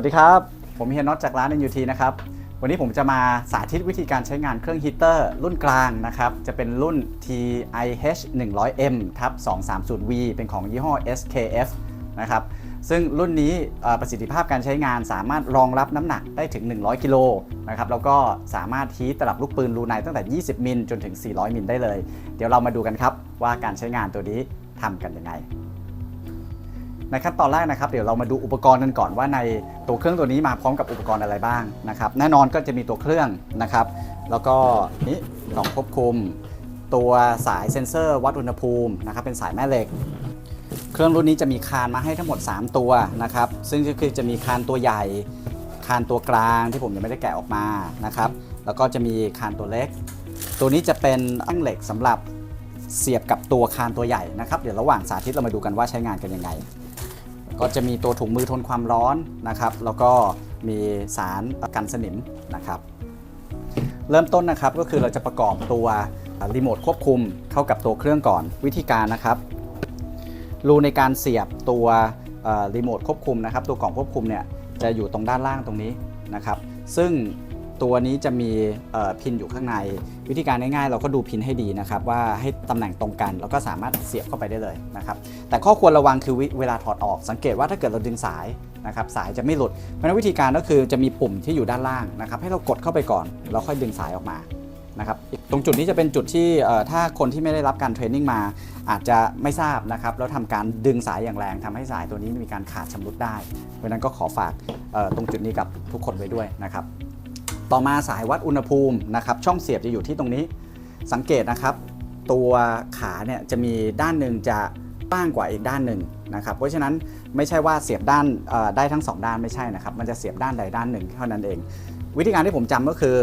วัสดีครับ ผมเฮียน็อตจากร้านน NUT นะครับ วันนี้ผมจะมาสาธิตวิธีการใช้งานเครื่องฮีเตอร์รุ่นกลางนะครับ จะเป็นรุ่น TIH 100M ทับ 230V เป็นของยี่ห้อ SKF นะครับ ซึ่งรุ่นนี้ประสิทธิภาพการใช้งานสามารถรองรับน้ำหนักได้ถึง 100 กิโลนะครับ แล้วก็สามารถฮีตตลับลูกปืนรูในตั้งแต่ 20 มิลจนถึง 400 มิลได้เลย เดี๋ยวเรามาดูกันครับว่าการใช้งานตัวนี้ทำกันยังไง ในขั้นตอนแรกนะครับเดี๋ยวเรามาดูอุปกรณ์กันก่อนว่าในตัวเครื่องตัวนี้มาพร้อมกับอุปกรณ์อะไรบ้างนะครับแน่นอนก็จะมีตัวเครื่องนะครับ แล้วก็นี่กล่องควบคุม ตัวสายเซ็นเซอร์วัดอุณหภูมินะครับเป็นสายแม่เหล็ก เครื่องรุ่นนี้จะมีคานมาให้ทั้งหมด 3 ตัวนะครับซึ่งก็คือจะมีคานตัวใหญ่ คานตัวกลางที่ผมยังไม่ได้แกะออกมานะครับแล้วก็จะมีคานตัวเล็ก ตัวนี้จะเป็นอั้งเหล็กสำหรับเสียบกับตัวคานตัวใหญ่นะครับ เดี๋ยวระหว่างสาธิตเรามาดูกันว่าใช้งานกันยังไง ก็จะมีตัวถุงมือทนความร้อนนะครับ แล้วก็มีสารกันสนิมนะครับ เริ่มต้นนะครับก็คือเราจะประกอบตัวรีโมทควบคุมเข้ากับตัวเครื่องก่อนวิธีการนะครับรูในการเสียบตัวรีโมทควบคุมนะครับ ตัวกล่องควบคุมเนี่ยจะอยู่ตรงด้านล่างตรงนี้นะครับ ซึ่ง ตัวนี้จะมีพินอยู่ข้างใน วิธีการง่ายๆ เราก็ดูพินให้ดีนะครับว่าให้ตำแหน่งตรงกัน แล้วก็สามารถเสียบเข้าไปได้เลยนะครับแต่ข้อควรระวังคือเวลาถอดออกสังเกตว่าถ้าเกิดเราดึงสายนะครับสายจะไม่หลุดเพราะฉะนั้นวิธีการก็คือจะมีปุ่มที่อยู่ด้านล่างนะครับให้เรากดเข้าไปก่อนแล้วค่อยดึงสายออกมานะครับตรงจุดนี้จะเป็นจุดที่ถ้าคนที่ไม่ได้รับการเทรนนิ่งมาอาจจะไม่ทราบนะครับแล้วทำการดึงสายอย่างแรงทำให้สายตัวนี้มีการขาดชำรุดได้ เพราะนั้นก็ขอฝากตรงจุดนี้กับทุกคนไว้ด้วยนะครับ ต่อมาสายวัดอุณหภูมินะครับช่องเสียบจะอยู่ที่ตรงนี้ สังเกตนะครับ ตัวขาเนี่ยจะมีด้านหนึ่งจะกว้างกว่าอีกด้านหนึ่งนะครับเพราะฉะนั้นไม่ใช่ว่าเสียบด้านได้ทั้งสองด้านไม่ใช่นะครับมันจะเสียบด้านใดด้านหนึ่งเท่านั้นเอง วิธีการที่ผมจำก็คือ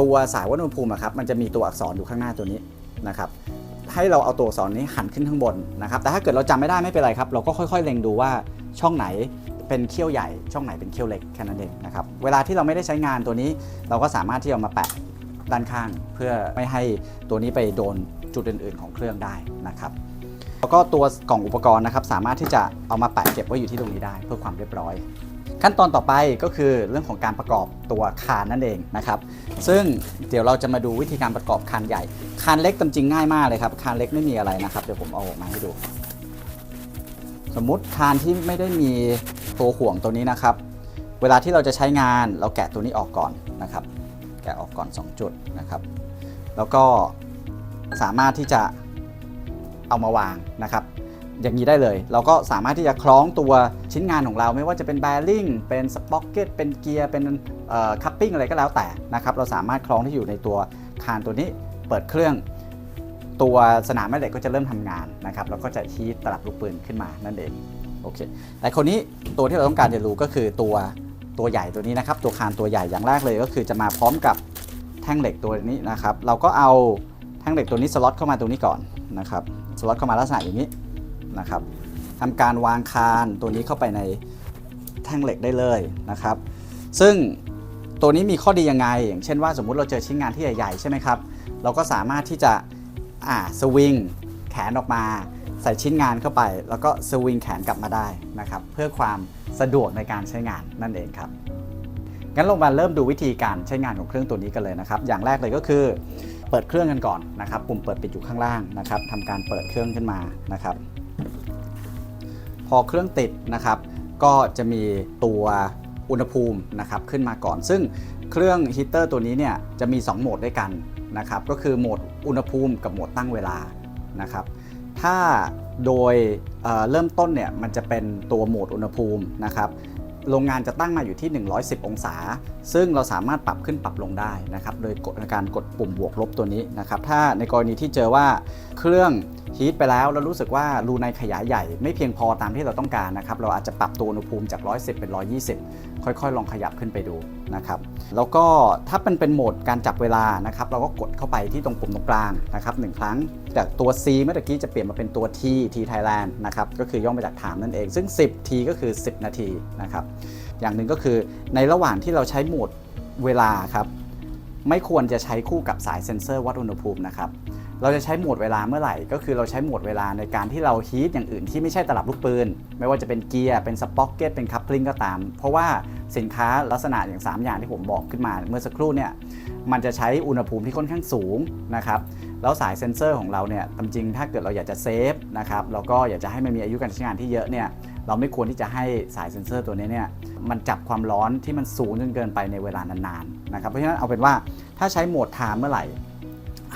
ตัวสายวัดอุณหภูมิอะครับมันจะมีตัวอักษรอยู่ข้างหน้าตัวนี้นะครับให้เราเอาตัวอักษรนี้หันขึ้นข้างบนนะครับแต่ถ้าเกิดเราจำไม่ได้ไม่เป็นไรครับเราก็ค่อย ๆ เล็งดูว่าช่องไหน เป็นเขี้ยวใหญ่ช่องไหนเป็นเขี้ยวเล็กแค่นั้นเองนะครับเวลาที่เราไม่ได้ใช้งานตัวนี้ เราก็สามารถที่จะมาแปะด้านข้าง เพื่อไม่ให้ตัวนี้ไปโดนจุดอื่น ๆ ของเครื่องได้นะครับแล้วก็ตัวกล่องอุปกรณ์นะครับ สามารถที่จะเอามาแปะเก็บไว้อยู่ที่ตรงนี้ได้ เพื่อความเรียบร้อย ขั้นตอนต่อไปก็คือเรื่องของการประกอบตัวคานนั่นเองนะครับ ซึ่งเดี๋ยวเราจะมาดูวิธีการประกอบคานใหญ่ คานเล็กตามจริงง่ายมากเลยครับคานเล็กไม่มีอะไรนะครับเดี๋ยวผมเอาออกมาให้ดู สมมุติคานที่ไม่ได้มี ตัวห่วงตัวนี้นะครับ เวลาที่เราจะใช้งานเราแกะตัวนี้ออกก่อนนะครับ แกะออกก่อน 2 จุดนะครับ แล้วก็สามารถที่จะเอามาวางนะครับ อย่างนี้ได้เลย เราก็สามารถที่จะคล้องตัวชิ้นงานของเราไม่ว่าจะเป็นแบริ่งเป็นสป็อกเก็ตเป็นเกียร์เป็นคัพปิ้งอะไรก็แล้วแต่นะครับ เราสามารถคล้องที่อยู่ในตัวคานตัวนี้เปิดเครื่องตัวสนามแม่เหล็กก็จะเริ่มทำงานนะครับ แล้วก็จะฮีทตลับลูกปืนขึ้นมานั่นเอง โอเค แต่คนนี้ตัวที่เราต้องการจะรู้ก็คือตัวตัวใหญ่ตัวนี้นะครับ ตัวคานตัวใหญ่อย่างแรกเลยก็คือจะมาพร้อมกับแท่งเหล็กตัวนี้นะครับ เราก็เอาแท่งเหล็กตัวนี้สล็อตเข้ามาตรงนี้ก่อนนะครับ สล็อตเข้ามาลักษณะอย่างนี้นะครับทำการวางคานตัวนี้เข้าไปในแท่งเหล็กได้เลยนะครับ ซึ่งตัวนี้มีข้อดียังไง อย่างเช่นว่าสมมุติเราเจอชิ้นงานที่ใหญ่ๆใช่ไหมครับ เราก็สามารถที่จะอ่าสวิงแขนออกมา ใส่ชิ้นงานเข้าไป แล้วก็สวิงแขนกลับมาได้นะครับ เพื่อความสะดวกในการใช้งานนั่นเองครับงั้นเรามาเริ่มดูวิธีการใช้งานของเครื่องตัวนี้กันเลยนะครับ อย่างแรกเลยก็คือเปิดเครื่องกันก่อนนะครับ ปุ่มเปิดปิดอยู่ข้างล่างนะครับทำการเปิดเครื่องขึ้นมานะครับ พอเครื่องติดนะครับ ก็จะมีตัวอุณหภูมินะครับขึ้นมาก่อน ซึ่งเครื่องฮีตเตอร์ตัวนี้เนี่ยจะมี 2 โหมดด้วยกันนะครับ ก็คือโหมดอุณหภูมิกับโหมดตั้งเวลานะครับ ถ้าโดยเเริ่มต้นเนี่ยมันจะเป็นตัวโหมดอุณหภูมินะครับ โรงงานจะตั้งมาอยู่ที่ 110 องศา ซึ่งเราสามารถปรับขึ้นปรับลงได้นะครับโดยการกดปุ่มบวกลบตัวนี้นะครับถ้าในกรณีที่เจอว่าเครื่องฮีทไปแล้วแล้วรู้สึกว่ารูในขยายใหญ่ ไม่เพียงพอตามที่เราต้องการนะครับเราอาจจะปรับตัวอุณหภูมิจาก 110 เป็น 120 ค่อยๆ ลองขยับขึ้นไปดูนะครับแล้วก็ถ้าเป็นเป็นโหมดการจับเวลานะครับเราก็กดเข้าไปที่ตรงปุ่มตรงกลางนะครับหนึ่งครั้งจากตัว C เมื่อกี้จะเปลี่ยนมาเป็นตัว T T Thailand นะครับก็คือย่อมาจาก time นั่นเอง ซึ่ง 10 T ก็คือ 10 นาทีนะครับอย่างหนึ่งก็คือในระหว่างที่เราใช้โหมดเวลาครับไม่ควรจะใช้คู่กับสายเซ็นเซอร์วัดอุณหภูมินะครับเราจะใช้โหมดเวลาเมื่อไหร่ ก็คือเราใช้โหมดเวลาในการที่เราฮีทอย่างอื่นที่ไม่ใช่ตลับลูกปืน ไม่ว่าจะเป็นเกียร์ เป็นสป็อกเก็ตเป็นคัพพลิงก็ตาม เพราะว่าสินค้าลักษณะอย่าง 3 อย่างที่ผมบอกขึ้นมาเมื่อสักครู่เนี่ยมันจะใช้อุณหภูมิที่ค่อนข้างสูงนะครับแล้วสายเซ็นเซอร์ของเราเนี่ยจริงถ้าเกิดเราอยากจะเซฟนะครับแล้วก็อยากจะให้มันมีอายุการใช้งานที่เยอะเนี่ย เราไม่ควรที่จะให้สายเซ็นเซอร์ตัวนี้เนี่ยมันจับความร้อนที่มันสูงจนเกินไปในเวลานานๆนะครับเพราะฉะนั้นเอาเป็นว่าถ้าใช้โหมดไทม์เมื่อไหร่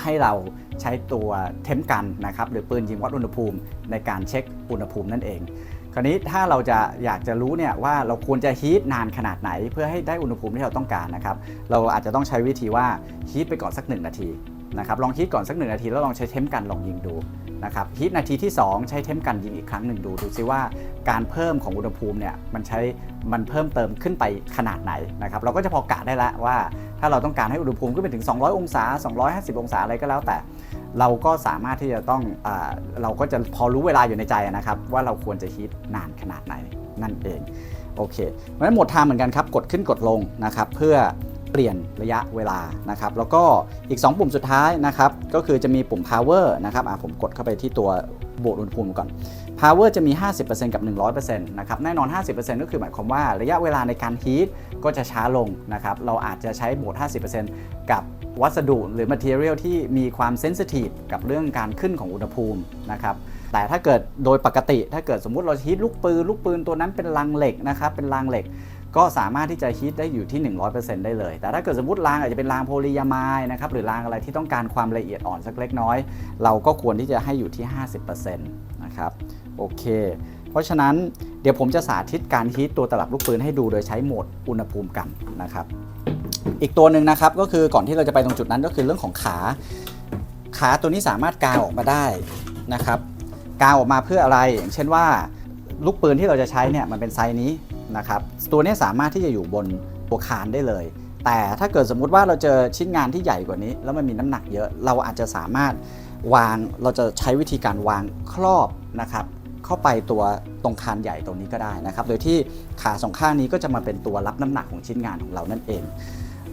ให้เราใช้ตัวเทมกันนะครับหรือปืนยิงวัดอุณหภูมิในการเช็คอุณหภูมินั่นเอง คราวนี้ถ้าเราจะอยากจะรู้เนี่ยว่าเราควรจะฮีทนานขนาดไหน เพื่อให้ได้อุณหภูมิที่เราต้องการนะครับเราอาจจะต้องใช้วิธีว่าฮีทไปก่อนสัก 1 นาทีนะครับลองฮีทก่อนสัก 1 นาทีแล้วลองใช้เทมกันลองยิงดู นะครับฮีทนาทีที่ 2 ใช้เทมกันยิงอีกครั้งหนึ่งดูดูซิว่าการเพิ่มของอุณหภูมิเนี่ยมันใช้มันเพิ่มเติมขึ้นไปขนาดไหนนะครับเราก็จะพอกะได้แล้วว่า ถ้าเราต้องการให้อุณหภูมิขึ้นไปถึง 200 องศา 250 องศาอะไรก็แล้วแต่ เราก็สามารถที่จะต้องอเราก็จะพอรู้เวลาอยู่ในใจนะครับ ว่าเราควรจะฮีทนานขนาดไหนนั่นเองโอเคเพราะฉะนั้นหมดทม์เหมือนกันครับกดขึ้นกดลงนะครับเพื่อ เปลี่ยนระยะเวลานะครับแล้วก็อีก 2 ปุ่มสุดท้ายนะครับก็คือจะมีปุ่ม power นะครับผมกดเข้าไปที่ตัวโหมดอุณหภูมิก่อน power จะมี 50%กับ 100%นะครับแน่นอน 50%ก็คือหมายความว่าระยะเวลาในการฮีทก็จะช้าลงนะครับเราอาจจะใช้โหมด50%กับวัสดุหรือ material ที่มีความเซนซิทีฟกับเรื่องการขึ้นของอุณหภูมินะครับแต่ถ้าเกิดโดยปกติถ้าเกิดสมมุติเราฮีทลูกปืนลูกปืนตัวนั้นเป็นรังเหล็กนะครับเป็นรางเหล็ก ก็สามารถที่จะฮีทได้อยู่ที่ 100%ได้เลย แต่ถ้าเกิดสมมติรางอาจจะเป็นรางโพลียามายนะครับหรือรางอะไรที่ต้องการความละเอียดอ่อนสักเล็กน้อย เราก็ควรที่จะให้อยู่ที่ 50%นะครับโอเค เพราะฉะนั้นเดี๋ยวผมจะสาธิตการฮีทตัวตลับลูกปืนให้ดูโดยใช้โหมดอุณหภูมิกันนะครับอีกตัวหนึ่งนะครับก็คือก่อนที่เราจะไปตรงจุดนั้นก็คือเรื่องของขา ขาตัวนี้สามารถกางออกมาได้นะครับกางออกมาเพื่ออะไรอย่างเช่นว่าลูกปืนที่เราจะใช้เนี่ยมันเป็นไซส์นี้ นะครับตัวนี้สามารถที่จะอยู่บนตัวคานได้เลย แต่ถ้าเกิดสมมุติว่าเราเจอชิ้นงานที่ใหญ่กว่านี้ แล้วมันมีน้ำหนักเยอะเราอาจจะสามารถวางเราจะใช้วิธีการวางครอบนะครับเข้าไปตัวตรงคานใหญ่ตรงนี้ก็ได้นะครับ โดยที่ขาสองข้างนี้ก็จะมาเป็นตัวรับน้ำหนักของชิ้นงานของเรานั่นเอง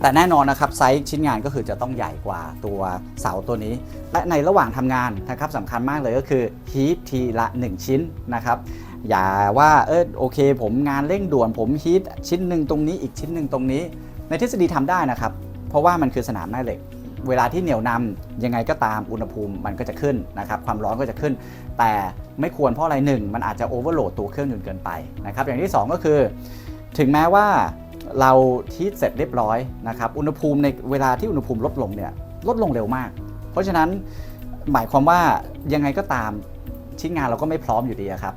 แต่แน่นอนนะครับไซส์ชิ้นงานก็คือจะต้องใหญ่กว่าตัวเสาตัวนี้ และในระหว่างทำงานนะครับสำคัญมากเลยก็คือฮีททีละ 1 ชิ้นนะครับ อย่าว่าเออโอเค ผมงานเร่งด่วนผมฮีทชิ้นหนึ่งตรงนี้อีกชิ้นหนึ่งตรงนี้ ในทฤษฎีทำได้นะครับ เพราะว่ามันคือสนามแม่เหล็ก เวลาที่เหนียวนำยังไงก็ตามอุณหภูมิมันก็จะขึ้นนะครับความร้อนก็จะขึ้น แต่ไม่ควรเพราะอะไรหนึ่งมันอาจจะโอเวอร์โหลดตัวเครื่องจนเกินไปนะครับอย่างที่ 2 ก็คือ ถึงแม้ว่าเราทีทเสร็จเรียบร้อยนะครับอุณหภูมิในเวลาที่อุณหภูมิลดลงเนี่ยลดลงเร็วมาก เพราะฉะนั้นหมายความว่ายังไงก็ตามชิ้นงานเราก็ไม่พร้อมอยู่ดีครับ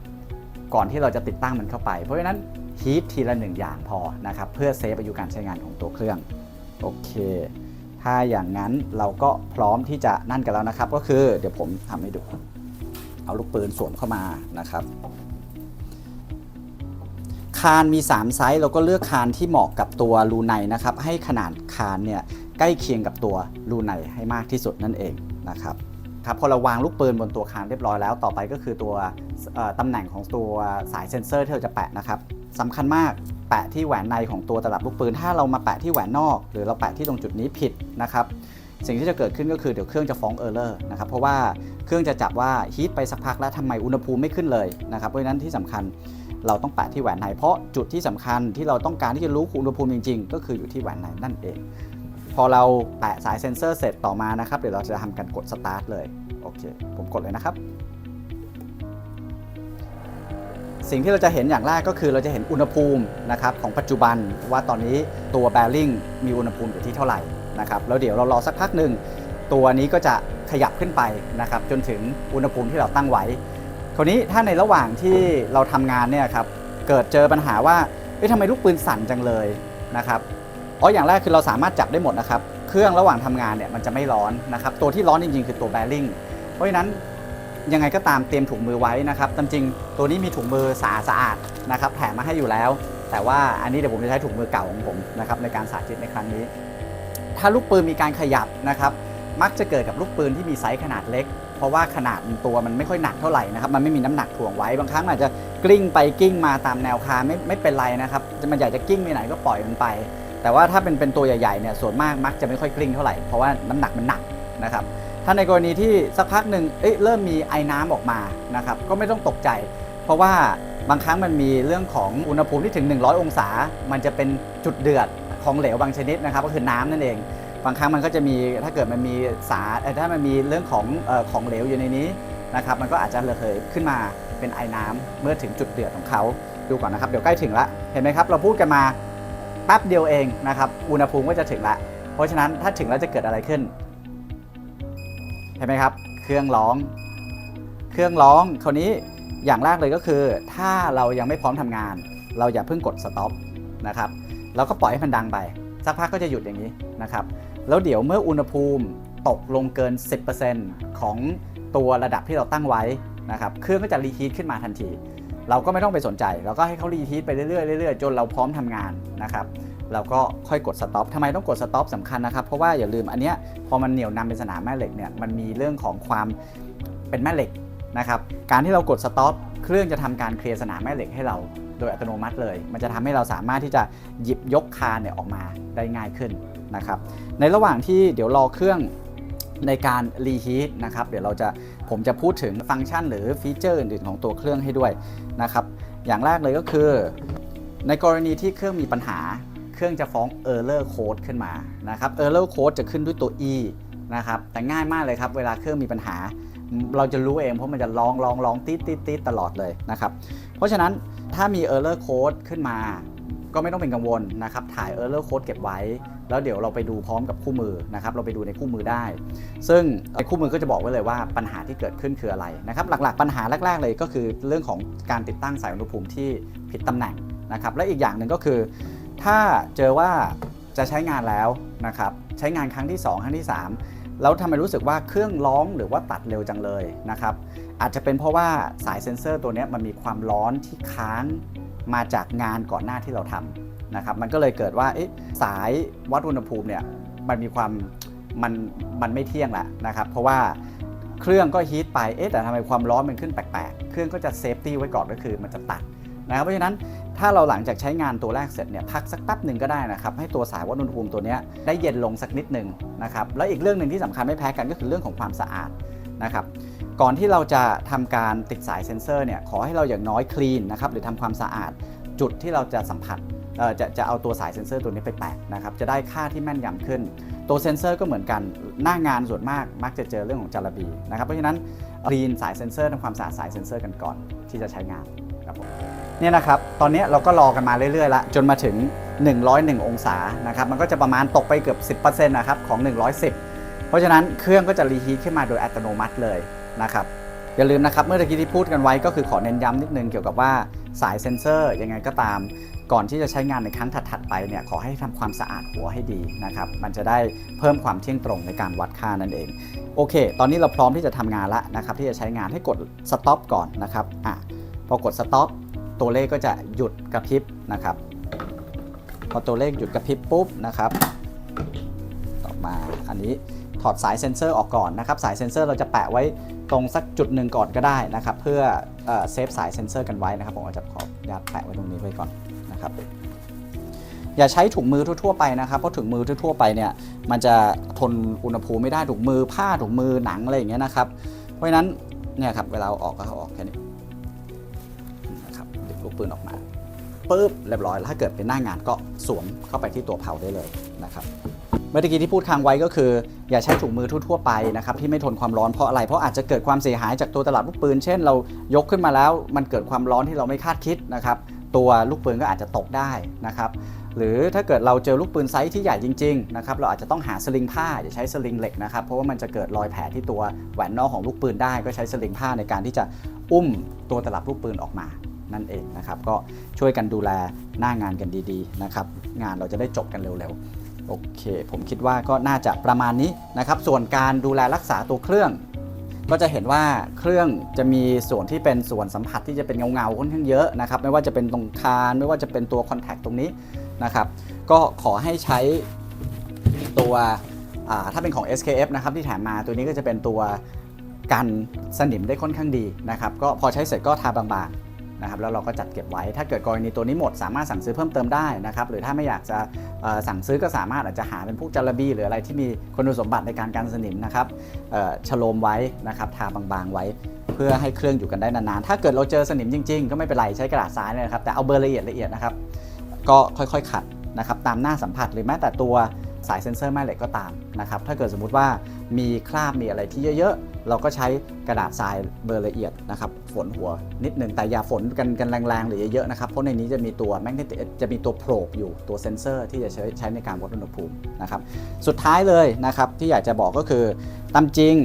ก่อนที่เราจะติดตั้งมันเข้าไป เพราะฉะนั้นฮีททีละหนึ่งอย่างพอนะครับเพื่อเซฟอายุการใช้งานของตัวเครื่องโอเค ถ้าอย่างนั้นเราก็พร้อมที่จะนั่นกันแล้วนะครับ ก็คือเดี๋ยวผมทำให้ดู เอาลูกปืนสวมเข้ามานะครับ คานมี 3 ไซส์เราก็เลือกคานที่เหมาะกับตัวรูในนะครับ ให้ขนาดคานเนี่ยใกล้เคียงกับตัวรูในให้มากที่สุดนั่นเองนะครับ ครับพอเราวางลูกปืนบนตัวคานเรียบร้อยแล้ว ต่อไปก็คือตัวตำแหน่งของตัวสายเซ็นเซอร์ที่เราจะแปะนะครับสำคัญมากแปะที่แหวนในของตัวตลับลูกปืน ถ้าเรามาแปะที่แหวนนอก หรือเราแปะที่ตรงจุดนี้ผิดนะครับสิ่งที่จะเกิดขึ้นก็คือเดี๋ยวเครื่องจะฟ้องเออร์เลอร์นะครับเพราะว่าเครื่องจะจับว่าฮีทไปสักพักแล้วทำไมอุณหภูมิไม่ขึ้นเลยนะครับเพราะฉะนั้นที่สำคัญเราต้องแปะที่แหวนในเพราะจุดที่สำคัญที่เราต้องการที่จะรู้อุณหภูมิจริง ๆ ก็คืออยู่ที่แหวนในนั่นเอง พอเราแปะสายเซ็นเซอร์เสร็จต่อมานะครับ เดี๋ยวเราจะทำการกดสตาร์ทเลย โอเค ผมกดเลยนะครับ สิ่งที่เราจะเห็นอย่างแรกก็คือเราจะเห็นอุณหภูมินะครับของปัจจุบันว่าตอนนี้ตัวแบริ่งมีอุณหภูมิอยู่ที่เท่าไหร่นะครับแล้วเดี๋ยวเรารอสักพักหนึ่งตัวนี้ก็จะขยับขึ้นไปนะครับจนถึงอุณหภูมิที่เราตั้งไว้ คราวนี้ถ้าในระหว่างที่เราทำงานเนี่ยครับเกิดเจอปัญหาว่าเอ๊ะทำไมลูกปืนสั่นจังเลยนะครับ อ๋ออย่างแรกคือเราสามารถจับได้หมดนะครับ เครื่องระหว่างทำงานเนี่ยมันจะไม่ร้อนนะครับ ตัวที่ร้อนจริงๆ คือตัวแบริ่ง เพราะฉะนั้นยังไงก็ตามเตรียมถุงมือไว้นะครับตามจริงตัวนี้มีถุงมือสะอาดสะอาดนะครับแถมมาให้อยู่แล้ว แต่ว่าอันนี้เดี๋ยวผมจะใช้ถุงมือเก่าของผมนะครับในการสาธิตในครั้งนี้ ถ้าลูกปืนมีการขยับนะครับ มักจะเกิดกับลูกปืนที่มีไซส์ขนาดเล็ก เพราะว่าขนาดตัวมันไม่ค่อยหนักเท่าไหร่นะครับ มันไม่มีน้ำหนักถ่วงไว้ บางครั้งอาจจะกลิ้งไปกลิ้งมาตามแนวคานไม่ไม่เป็นไรนะครับ มันอยากจะกลิ้งไปไหนก็ปล่อยมันไป แต่ว่าถ้าเป็นเป็นตัวใหญ่ๆเนี่ยส่วนมากมักจะไม่ค่อยกลิ้งเท่าไหร่เพราะว่าน้ำหนักมันหนักนะครับถ้าในกรณีที่สักพักหนึ่งเอ้ยเริ่มมีไอ้น้ำออกมานะครับก็ไม่ต้องตกใจ เพราะว่าบางครั้งมันมีเรื่องของอุณหภูมิที่ถึง 100 องศา มันจะเป็นจุดเดือดของเหลวบางชนิดนะครับก็คือน้ำนั่นเอง บางครั้งมันก็จะมีถ้าเกิดมันมีสารถ้ามันมีเรื่องของอของเหลวอยู่ในนี้นะครับมันก็อาจจะระเหยขึ้นมาเป็นไอ้น้ำเมื่อถึงจุดเดือดของเขาดูก่อนนะครับเดี๋ยวใกล้ถึงละเห็นไหมครับเราพูดกันมา แป๊บเดียวเองนะครับอุณหภูมิก็จะถึงละ เพราะฉะนั้นถ้าถึงแล้วจะเกิดอะไรขึ้น เห็นไหมครับ เครื่องร้อง เครื่องร้องคราวนี้อย่างแรกเลยก็คือ ถ้าเรายังไม่พร้อมทำงาน เราอย่าเพิ่งกด stop นะครับเราก็ปล่อยให้มันดังไป สักพักก็จะหยุดอย่างนี้นะครับ แล้วเดี๋ยวเมื่ออุณหภูมิตกลงเกิน 10%ของตัวระดับที่เราตั้งไว้นะครับ เครื่องก็จะรีฮีทขึ้นมาทันที เราก็ไม่ต้องไปสนใจ เราก็ให้เขารีฮีทไปเรื่อยๆเรื่อยๆจนเราพร้อมทำงานนะครับเราก็ค่อยกด stop ทำไมต้องกด stop สำคัญนะครับ เพราะว่าอย่าลืมอันเนี้ยพอมันเหนี่ยวนำเป็นสนามแม่เหล็กเนี่ยมันมีเรื่องของความเป็นแม่เหล็กนะครับการที่เรากด stop เครื่องจะทำการเคลียร์สนามแม่เหล็กให้เราโดยอัตโนมัติเลย มันจะทำให้เราสามารถที่จะหยิบยกคานเนี่ยออกมาได้ง่ายขึ้นนะครับในระหว่างที่เดี๋ยวรอเครื่องในการรีฮีทนะครับเดี๋ยวเราจะ ผมจะพูดถึงฟังก์ชันหรือฟีเจอร์อื่นๆของตัวเครื่องให้ด้วยนะครับ อย่างแรกเลยก็คือ ในกรณีที่เครื่องมีปัญหา เครื่องจะฟ้อง error code ขึ้นมานะครับ error code จะขึ้นด้วยตัว e นะครับแต่ง่ายมากเลยครับเวลาเครื่องมีปัญหา เราจะรู้เองเพราะมันจะร้องร้องร้องตีดตีดตีดตลอดเลยนะครับเพราะฉะนั้นถ้ามี error code ขึ้นมา ก็ไม่ต้องเป็นกังวลนะครับถ่าย error code เก็บไว้ แล้วเดี๋ยวเราไปดูพร้อมกับคู่มือนะครับเราไปดูในคู่มือได้ ซึ่งในคู่มือก็จะบอกไว้เลยว่าปัญหาที่เกิดขึ้นคืออะไรนะครับหลักๆ ปัญหาแรก ๆ เลยก็คือเรื่องของการติดตั้งสายอุณหภูมิที่ผิดตำแหน่งนะครับและอีกอย่างหนึ่งก็คือ ถ้าเจอว่าจะใช้งานแล้วนะครับใช้งานครั้งที่ 2 ครั้งที่ 3 แล้วทำไมรู้สึกว่าเครื่องร้องหรือว่าตัดเร็วจังเลยนะครับอาจจะเป็นเพราะว่าสายเซ็นเซอร์ตัวนี้มันมีความร้อนที่ค้างมาจากงานก่อนหน้าที่เราทำ นะครับมันก็เลยเกิดว่าสายวัดอุณหภูมิเนี่ยมันมีความมันมันไม่เที่ยงแหละนะครับ เพราะว่าเครื่องก็ฮีทไปเอ๊ะแต่ทำไมความร้อนมันขึ้นแปลกๆ เครื่องก็จะเซฟตี้ไว้ก่อนก็คือมันจะตัดนะครับเพราะฉะนั้นถ้าเราหลังจากใช้งานตัวแรกเสร็จเนี่ยพักสักแป๊บหนึ่งก็ได้นะครับ ให้ตัวสายวัดอุณหภูมิตัวนี้ได้เย็นลงสักนิดหนึ่งนะครับแล้วอีกเรื่องหนึ่งที่สำคัญไม่แพ้กันก็คือเรื่องของความสะอาดนะครับก่อนที่เราจะทำการติดสายเซ็นเซอร์เนี่ยขอให้เราอย่างน้อยคลีนนะครับหรือทำความสะอาดจุดที่เราจะสัมผัส จะจะเอาตัวสายเซ็นเซอร์ตัวนี้ไปแตะนะครับจะได้ค่าที่แม่นยำขึ้น ตัวเซ็นเซอร์ก็เหมือนกันหน้างานส่วนมากมักจะเจอเรื่องของจารบีนะครับเพราะฉะนั้นคลีนสายเซ็นเซอร์ทำความสะอาดสายเซ็นเซอร์กันก่อนที่จะใช้งานครับผมเนี่ยนะครับตอนนี้เราก็รอกันมาเรื่อยๆละจนมาถึง 101 องศานะครับมันก็จะประมาณตกไปเกือบ 10%นะครับของ 110 เพราะฉะนั้นเครื่องก็จะรีฮีทขึ้นมาโดยอัตโนมัติเลยนะครับอย่าลืมนะครับเมื่อกี้ที่พูดกันไว้ก็คือขอเน้นย้ำนิดนึงเกี่ยวกับว่า สายเซ็นเซอร์ยังไงก็ตาม ก่อนที่จะใช้งานในครั้งถัดๆไปเนี่ยขอให้ทำความสะอาดหัวให้ดีนะครับมันจะได้เพิ่มความเที่ยงตรงในการวัดค่านั่นเองโอเค ตอนนี้เราพร้อมที่จะทำงานแล้วนะครับที่จะใช้งานให้กด stop ก่อนนะครับอะพอกด stop ตัวเลขก็จะหยุดกระพริบนะครับ พอตัวเลขหยุดกระพริบปุ๊บนะครับ ต่อมาอันนี้ ถอดสายเซ็นเซอร์ออกก่อนนะครับ สายเซ็นเซอร์เราจะแปะไว้ตรงสักจุดหนึ่งก่อนก็ได้นะครับ เพื่อเซฟสายเซ็นเซอร์กันไว้นะครับ ผมอาจจะขออนุญาตแปะไว้ตรงนี้ไว้ก่อนนะครับ อย่าใช้ถุงมือทั่วๆไปนะครับ เพราะถุงมือทั่วๆไปเนี่ย มันจะทนอุณหภูมิไม่ได้ถุงมือผ้าถุงมือหนังอะไรอย่างเงี้ยนะครับ เพราะฉะนั้นเนี่ยครับเวลาออกก็อออกแค่นี้นะครับดึงลูกปืนออกมาปุ๊บเรียบร้อยแล้วถ้าเกิดเป็นหน้างานก็สวมเข้าไปที่ตัวเผาได้เลยนะครับ เมื่อกี้ที่พูดค้างไว้ก็คือ อย่าใช้ถุงมือทั่วๆไปนะครับที่ไม่ทนความร้อนเพราะอะไรเพราะอาจจะเกิดความเสียหายจากตัวตลับลูกปืน เช่น เรายกขึ้นมาแล้วมันเกิดความร้อนที่เราไม่คาดคิดนะครับตัวลูกปืนก็อาจจะตกได้นะครับหรือถ้าเกิดเราเจอลูกปืนไซส์ที่ใหญ่จริงๆนะครับเราอาจจะต้องหาสลิงผ้าอย่าใช้สลิงเหล็กนะครับเพราะว่ามันจะเกิดรอยแผลที่ตัวแหวนนอกของลูกปืนได้ ก็ใช้สลิงผ้าในการที่จะอุ้มตัวตลับลูกปืนออกมานั่นเองนะครับก็ช่วยกันดูแลหน้างานกันดีๆนะครับงานเราจะได้จบกันเร็วๆ โอเค ผมคิดว่าก็น่าจะประมาณนี้นะครับ ส่วนการดูแลรักษาตัวเครื่อง ก็จะเห็นว่าเครื่องจะมีส่วนที่เป็นส่วนสัมผัสที่จะเป็นเงาๆค่อนข้างเยอะนะครับ ไม่ว่าจะเป็นตรงคาน ไม่ว่าจะเป็นตัวคอนแทคตรงนี้นะครับ ก็ขอให้ใช้ตัวถ้าเป็นของ SKF นะครับที่แถมมาตัวนี้ก็จะเป็นตัวกันสนิมได้ค่อนข้างดีนะครับ ก็พอใช้เสร็จก็ทาบางๆ นะครับแล้วเราก็จัดเก็บไว้ ถ้าเกิดกรณีตัวนี้หมด สามารถสั่งซื้อเพิ่มเติมได้นะครับหรือถ้าไม่อยากจะสั่งซื้อก็สามารถอาจจะหาเป็นพวกจารบีหรืออะไรที่มีคุณสมบัติในการกันสนิมนะครับฉโลมไว้นะครับทาบางๆไว้เพื่อให้เครื่องอยู่กันได้นานๆ ถ้าเกิดเราเจอสนิมจริงๆ ก็ไม่เป็นไรใช้กระดาษทรายเลยนะครับแต่เอาเบอร์ละเอียดละเอียดนะครับก็ค่อยๆขัดนะครับตามหน้าสัมผัสหรือแม้แต่ตัวสายเซ็นเซอร์แม่เหล็กก็ตามนะครับถ้าเกิดสมมุติว่า มีคราบมีอะไรที่เยอะๆ เราก็ใช้กระดาษทรายเบอร์ละเอียดนะครับฝนหัวนิดหนึ่งแต่อย่าฝนกันกันแรงๆหรือเยอะๆนะครับเพราะในนี้จะมีตัวแมกเนตจะมีตัวโพรบอยู่ตัวเซ็นเซอร์ที่จะใช้ใช้ในการวัดอุณหภูมินะครับสุดท้ายเลยนะครับที่อยากจะบอกก็คือตามจริง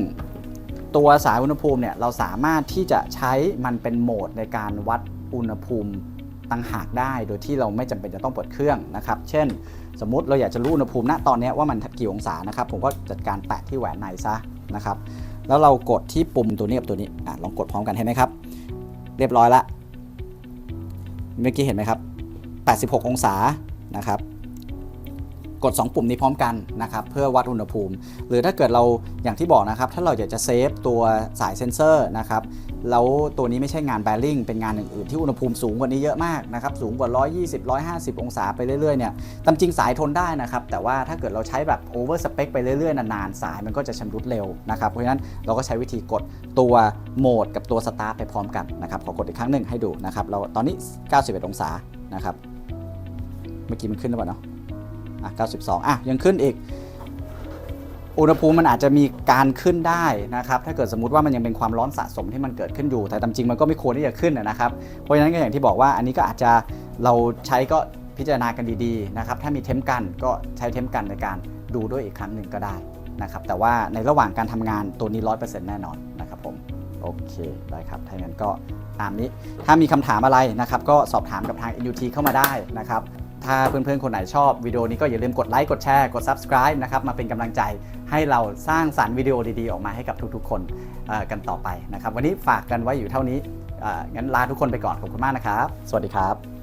ตัวสายอุณหภูมิเนี่ยเราสามารถที่จะใช้มันเป็นโหมดในการวัดอุณหภูมิต่างหากได้ โดยที่เราไม่จำเป็นจะต้องเปิดเครื่องนะครับ เช่น สมมติเราอยากจะรู้อุณหภูมิณตอนนี้ว่ามันกี่องศานะครับ ผมก็จัดการแปะที่แหวนในซะนะครับ แล้วเรากดที่ปุ่มตัวนี้กับตัวนี้อะลองกดพร้อมกันเห็นไหมครับ เรียบร้อยละ เมื่อกี้เห็นไหมครับ 86 องศานะครับ กด 2 ปุ่มนี้พร้อมกันนะครับเพื่อวัดอุณหภูมิ หรือถ้าเกิดเราอย่างที่บอกนะครับ ถ้าเราอยากจะเซฟตัวสายเซ็นเซอร์นะครับแล้วตัวนี้ไม่ใช่งานแบริ่งเป็นงานอื่นๆที่อุณหภูมิสูงกว่านี้เยอะมากนะครับสูงกว่า 120 150 องศาไปเรื่อยๆเนี่ยตามจริงสายทนได้นะครับ แต่ว่าถ้าเกิดเราใช้แบบโอเวอร์สเปคไปเรื่อยๆ นานๆ สายมันก็จะชำรุดเร็วนะครับ เพราะฉะนั้นเราก็ใช้วิธีกดตัวโหมดกับตัวสตาร์ทไปพร้อมกันนะครับขอกดอีกครั้งหนึ่งให้ดูนะครับเราตอนนี้ 91 องศานะครับเมื่อกี้มันขึ้นหรือเปล่าเนาะ อะ92อะยังขึ้นอีก อุณหภูมิมันอาจจะมีการขึ้นได้นะครับ ถ้าเกิดสมมติว่ามันยังเป็นความร้อนสะสมที่มันเกิดขึ้นอยู่ แต่ตามจริงมันก็ไม่ควรที่จะขึ้นนะครับ เพราะฉะนั้นก็อย่างที่บอกว่าอันนี้ก็อาจจะเราใช้ก็พิจารณากันดีๆนะครับ ถ้ามีเทมป์กันก็ใช้เทมป์กันในการดูด้วยอีกครั้งหนึ่งก็ได้นะครับ แต่ว่าในระหว่างการทำงานตัวนี้100%แน่นอนนะครับผม โอเคได้ครับ ถ้าอย่างนั้นก็ตามนี้ ถ้ามีคำถามอะไรนะครับ ก็สอบถามกับทาง NUT เข้ามาได้นะครับ ถ้าเพื่อนๆ คนไหนชอบวิดีโอนี้ก็อย่าลืมกดไลค์ กดแชร์ กด subscribe นะครับ มาเป็นกำลังใจให้เราสร้างสรรค์วิดีโอดีๆ ออกมาให้กับทุกๆ คนกันต่อไปนะครับ วันนี้ฝากกันไว้อยู่เท่านี้งั้นลาทุกคนไปก่อน ขอบคุณมากนะครับ สวัสดีครับ